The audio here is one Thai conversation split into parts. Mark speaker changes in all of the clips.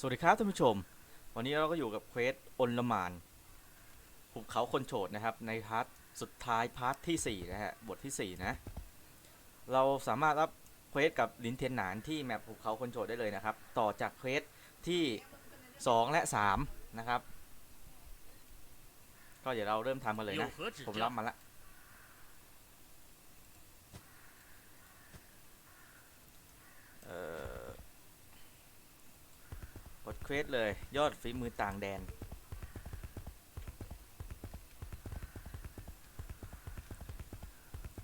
Speaker 1: สวัสดีครับท่านผู้ชม วันนี้เราก็อยู่กับเควสอนลมานภูเขาคนโฉดนะครับ ในพาร์ทสุดท้ายพาร์ทที่ 4 นะฮะ บทที่ 4 นะ เราสามารถรับเควสกับลินเทียนหนานที่แมปภูเขาคนโฉดได้เลยนะครับ ต่อจากเควสที่ 2 และ 3 นะครับ ก็เดี๋ยวเราเริ่มทำกันเลยนะ ผมรับมาแล้ว เควสเลย ยอดฝีมือต่างแดน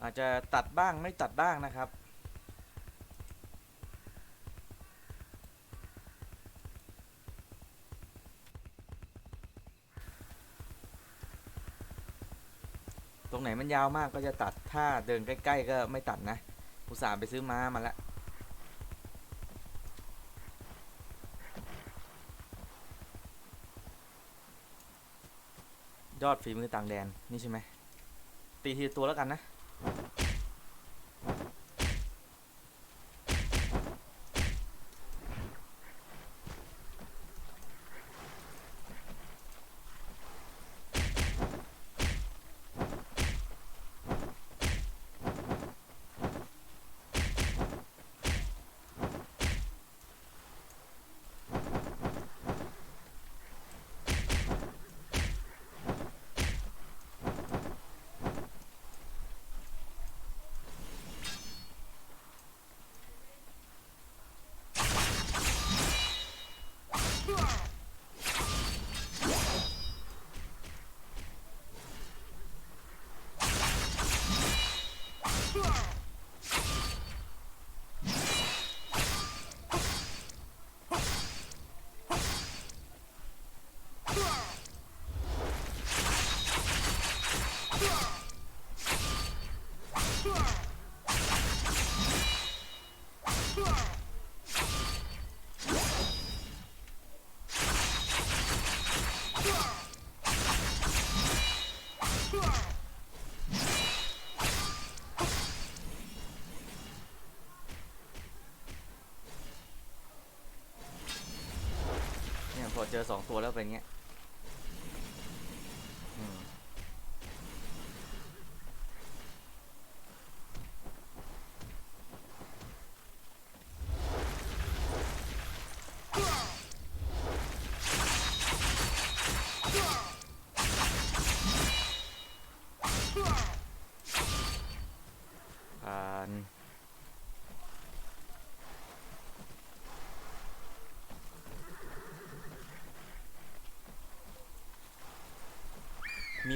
Speaker 1: อาจจะตัดบ้างไม่ตัดบ้างนะครับ ตรงไหนมันยาวมากก็จะตัดถ้าเดินใกล้ ๆ ก็ไม่ตัดนะอุตส่าห์ไปซื้อม้ามาแล้ว ยอดฝีมือต่างแดนนี่ใช่ไหมตีทีตัวแล้วกันนะ เจอสองตัวแล้วเป็นเงี้ยอ่าน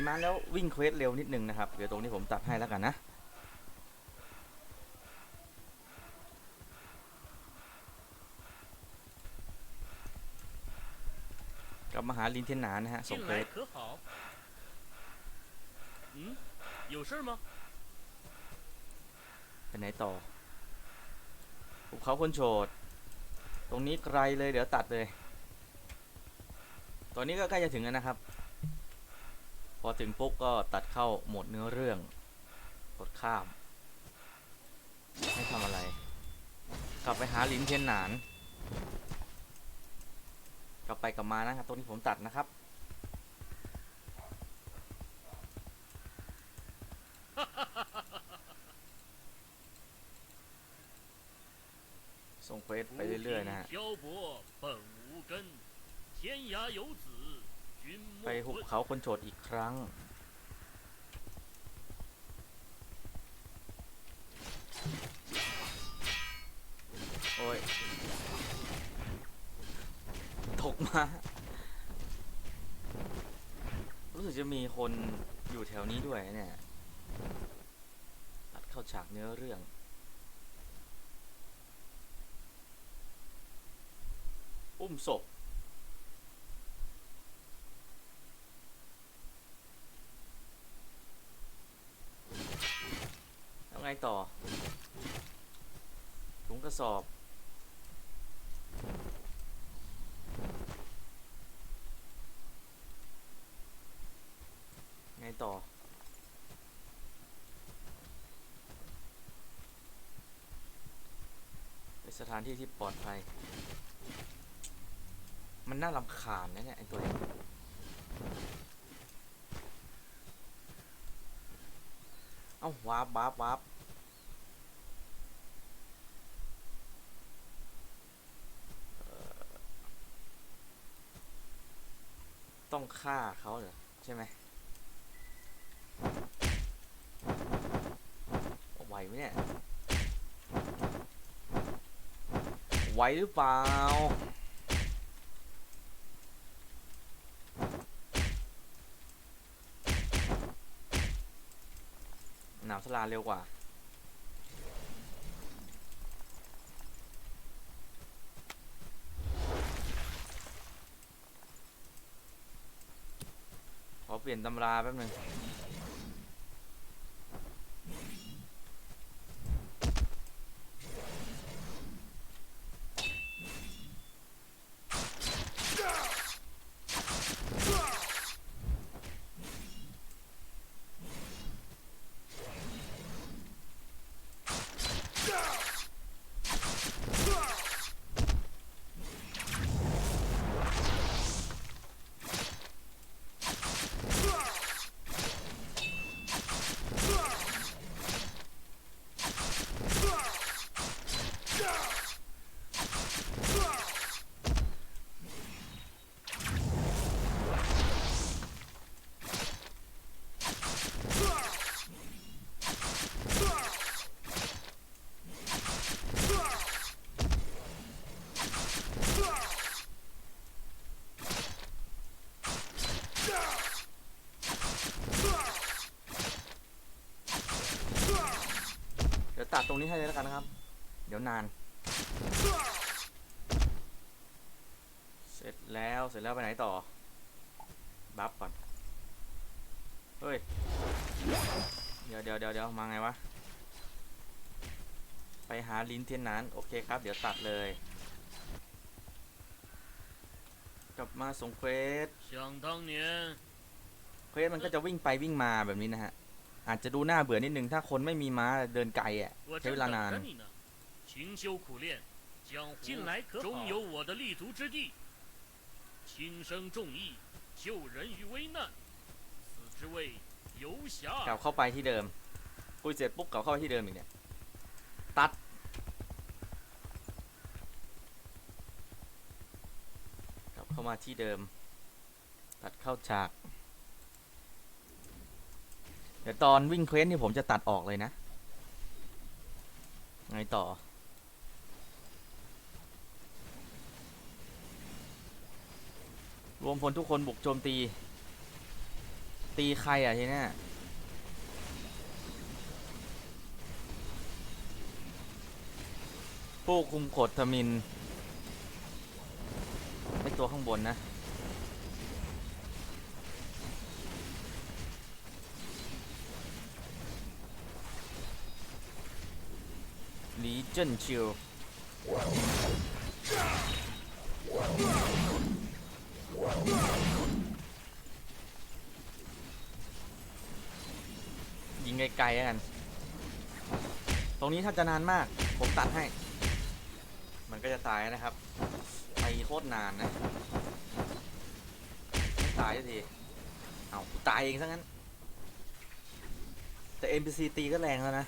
Speaker 1: ม้าแล้ววิ่งเควสเร็วนิดนึงนะครับ เดี๋ยวตรงนี้ผมตัดให้แล้วกันนะกับมหาลินเทียนหนานะฮะส่งเควสไปไหนต่อภูเขาคนโฉดตรงนี้ไกลเลยเดี๋ยวตัดเลย ตอนนี้ก็ใกล้จะถึงแล้วนะครับ พอถึงปุ๊บก็ตัดเข้าโหมดเนื้อเรื่อง กดข้าม ไม่ทำอะไร กลับไปหาลินเทียนหนาน กลับไปกลับมานะครับ ตรงนี้ผมตัดนะครับ ส่งเควสไปเรื่อยๆนะฮะ
Speaker 2: 浮萍漂泊本无根，天涯游子君
Speaker 1: ไปหุบ。เขาคนโฉดอีกครั้ง โอ้ย ตกมา รู้สึกจะมีคนอยู่แถวนี้ด้วยเนี่ยตัดเข้าฉากเนื้อเรื่องอุ้มศพ แล้วไง ต่อ ถุงกระสอบ ไงต่อ ไปสถานที่ที่ปลอดภัย มันน่ารำคาญนะเนี่ยไอตัวเนี้เอ้าวาร์ปวาร์ปวาร์ปเอ่อ ต้องฆ่าเขาเหรอใช่ไหมไหวไหมเนี่ยไหวหรือเปล่าหนาวสลาเร็วกว่า เปลี่ยนตำราแป๊บหนึง ตัดตรงนี้ให้เลยแล้วกันนะครับ เดี๋ยวนาน เสร็จแล้ว เสร็จแล้วไปไหนต่อ บัฟก่อน เฮ้ย เดี๋ยวเดี๋ยวเดี๋ยวเดี๋ยวมาไงวะ ไปหาลิ้นเทียนนาน โอเคครับ เดี๋ยวตัดเลย กลับมาส่งเควส
Speaker 2: 想当年，
Speaker 1: เควสมันก็จะวิ่งไปวิ่งมาแบบนี้นะฮะ อาจจะดูน่าเบื่อนิดนึง ถ้าคนไม่มีม้าเดินไกลอ่ะ
Speaker 2: 我
Speaker 1: ใช้
Speaker 2: 正
Speaker 1: เวลา
Speaker 2: 等
Speaker 1: นาน
Speaker 2: 着你呢。勤修苦练，江湖
Speaker 3: 近来可好
Speaker 2: 终有我的立足之地。轻生重义，救人于危难，此之谓游
Speaker 1: กลับ
Speaker 2: 侠。
Speaker 1: เข้าไปที่เดิม คุยเสร็จปุ๊บกลับเข้าไปที่เดิมอีกเนี่ย ตัด กลับเข้ามาที่เดิม ตัดเข้าฉาก เ ดี๋ยวตอนวิ่งเควสนี่ผมจะตัดออกเลยนะ ไงต่อ รวมพลทุกคนบุกโจมตี ตีใครอะทีเนี้ยผู้คุมกฎทมิน ไม่ตัวข้างบนนะ ลีเจนชิลยิงไกลๆแล้วกัน ตรงนี้ถ้าจะนานมาก ผมตัดให้ มันก็จะตายนะครับ ไปโคตรนานนะ ตายสักที เอาตายเองซะงั้น แต่ NPC ตีก็แรงแล้วนะ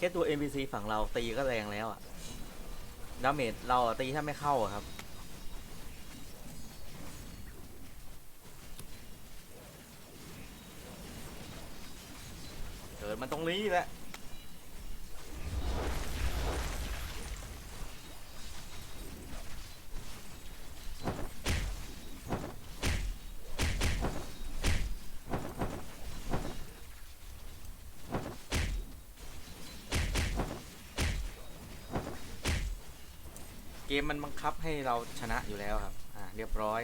Speaker 1: แค่ตัว NPC ฝั่งเราตีก็แรงแล้วอะดาเมจเราอะตีถ้าไม่เข้าอะครับ เกิดมันตรงนี้แหละ เกมมันบังคับให้เราชนะอยู่แล้วครับ อ่า เรียบร้อย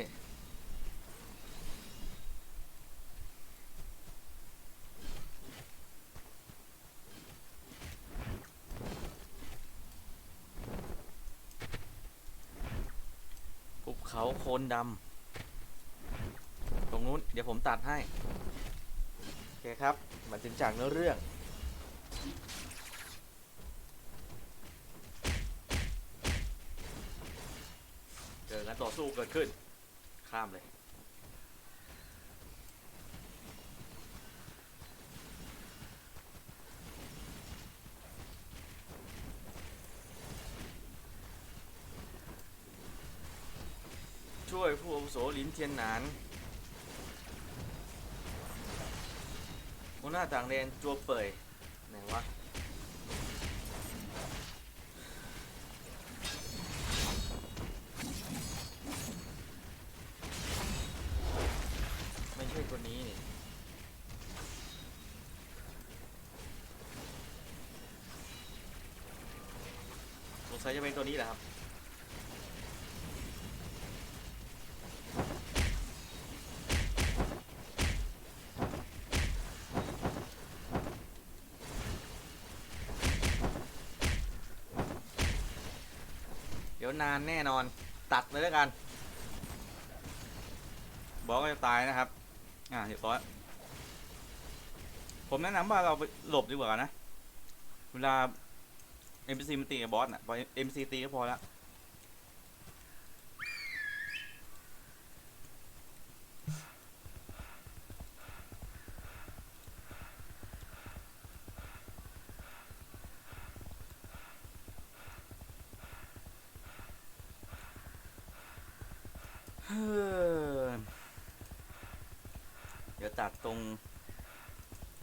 Speaker 1: ภูเขาโคลนดำ ตรงนู้น เดี๋ยวผมตัดให้ โอเคครับ มาถึงจากเนื้อเรื่อง เการต่อสู้เกิดขึ้น ข้ามเลย ช่วยผู้อาวุโสลินเทียนหนานหัวหน้าต่างแดนจัวเป่ยไหนวะ ไม่ใช่คนนี้นี่ ยจะเป็นตัวนี้แหละครับ เดี๋ยวนานแน่นอนตัดเลยแล้วกัน บอกว่าจะตายนะครับ อ่าเรียบร้อยผมแนะนำว่าเราไปหลบดีกว่านะ เวลา NPC มันตีกับบอสน่ะพอ NPC ตีก็พอแล้วเฮ้อเดี๋ยวตัดตรง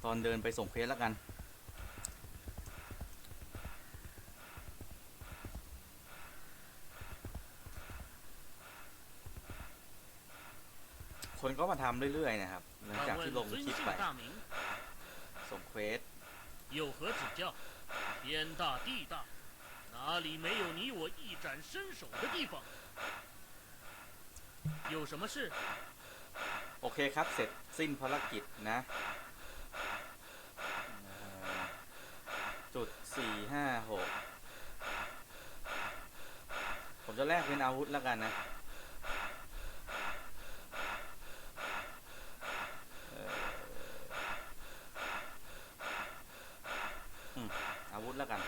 Speaker 1: ตอนเดินไปส่งเพจแล้วกัน คนก็มาทำเรื่อยๆนะครับ หลังจาก
Speaker 2: 敢
Speaker 1: ที่ลง
Speaker 2: 问尊
Speaker 1: คลิป
Speaker 2: 姓
Speaker 1: ไป
Speaker 2: 大名，
Speaker 1: ส่งเควส
Speaker 2: 有何指教？天大地大，哪里没有你我一展身手的地方？有什么事？
Speaker 1: โอเคครับ เสร็จสิ้นภารกิจนะเอ่อจุดสี่ห้าหกผมจะแลกเป็นอาวุธแล้วกันนะ วุธแล้วกัน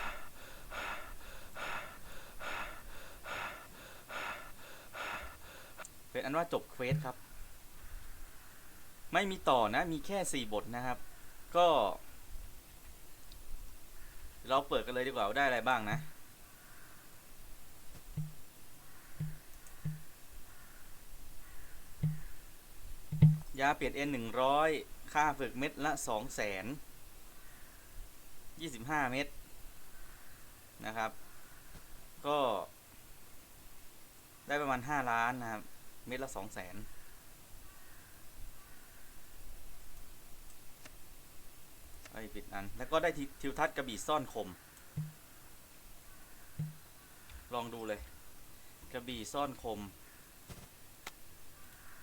Speaker 1: เป็นอันว่าจบเควสครับ ไม่มีต่อนะ มีแค่สี่บทนะครับ ก็ เราเปิดกันเลยดีกว่าว่าได้อะไรบ้างนะยาเปลี่ยนเอ็นหนึ่งร้อยค่าฝึกเม็ดละสองแสนยี่สิบห้าเม็ด นะครับ ก็ ได้ประมาณห้าล้านนะครับ เม็ดละสองแสนไอ้ปิดอันแล้วก็ได้ทิทิวทัศน์กระบี่ซ่อนคม ลองดูเลย กระบี่ซ่อนคม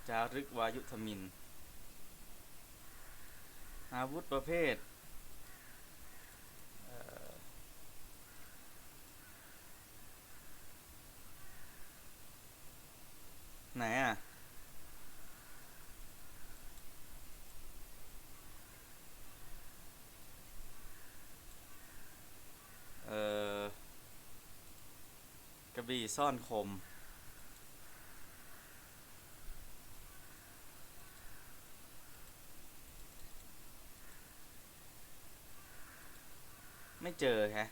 Speaker 1: จารึกวายุทมิน อาวุธประเภทเอ่อไหนอะ เอ่อกระบี่ ซ่อนคม ไม่เจอฮะ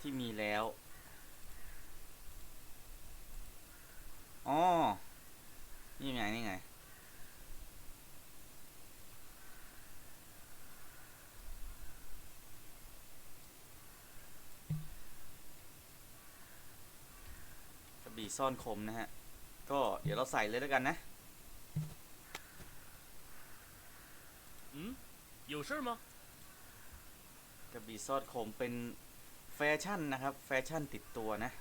Speaker 1: ที่มีแล้ว อ๋อ นี่ไง นี่ไง กระบี่ ซ่อนคมนะฮะ ก็เดี๋ยวเราใส่เลยแล้วกันนะ
Speaker 2: 嗯，有事吗？
Speaker 1: กระบี่ซ่อนคมเป็นแฟชั่นนะครับ แฟชั่นติดตัวนะ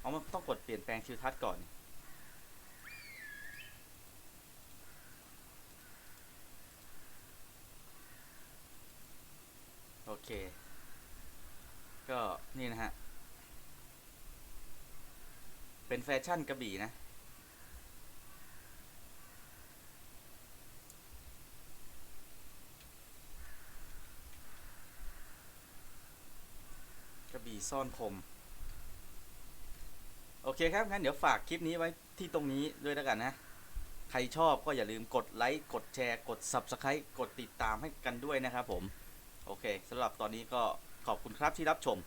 Speaker 1: เอามันต้องกดเปลี่ยนแปลงทิวทัศน์ก่อน โอเค ก็นี่นะฮะ เป็นแฟชั่นกระบี่นะ กระบี่ซ่อนคมโอเคครับ งั้นเดี๋ยวฝากคลิปนี้ไว้ที่ตรงนี้ด้วยแล้วกันนะ ใครชอบก็อย่าลืมกดไลค์ กดแชร์ กด Subscribe กดติดตามให้กันด้วยนะครับผม โอเคสำหรับตอนนี้ก็ขอบคุณครับที่รับชม